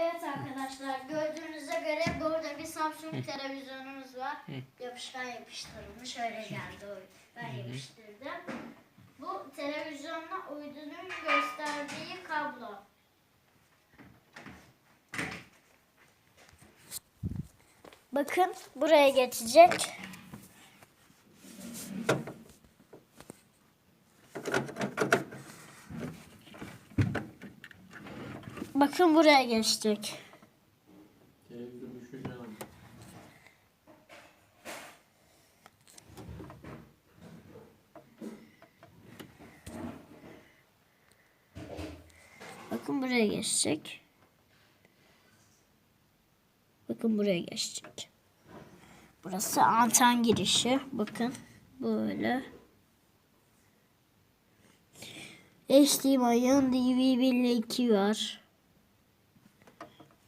Evet arkadaşlar gördüğünüze göre burada bir Samsung televizyonumuz var. Yapışkan yapıştırılmış öyle geldi. Ben yapıştırdım. Bu televizyonla uydunun gösterdiği kablo. Bakın buraya geçecek. Bakın buraya düşüreceğim. Bakın buraya geçecek. Bakın buraya geçecek. Burası anten girişi. Bakın böyle. HDMI'ın DV1 ile 2 var.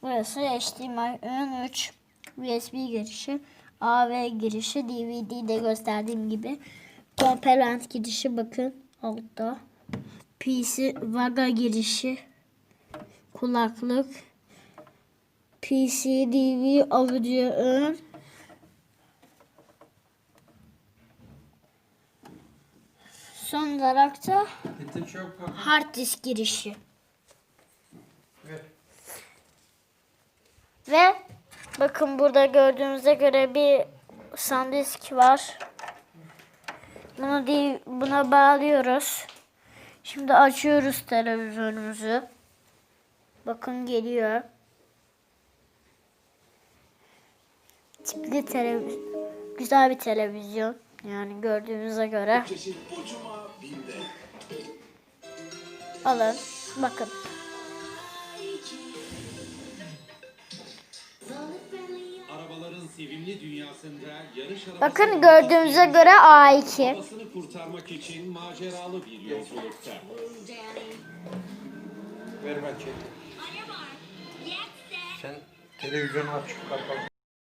Burası HDMI'ın 3 USB girişi. AV girişi DVD'de gösterdiğim gibi. Komponent girişi bakın altta. PC Vaga girişi. Kulaklık. PC DV audio ön. Son olarak da hard disk girişi. Ver. Ve bakın burada gördüğünüze göre bir sandisk var. Bunu değil, buna bağlıyoruz. Şimdi açıyoruz televizyonumuzu. Bakın geliyor. Tipli televizyon. Güzel bir televizyon. Yani gördüğünüze göre. Alın. Bakın. Sevimli dünyasında yarış arabası Bakın gördüğünüze göre A2. babasını kurtarmak için maceralı bir yolculukta. Ver çek. Sen televizyonu aç kapat.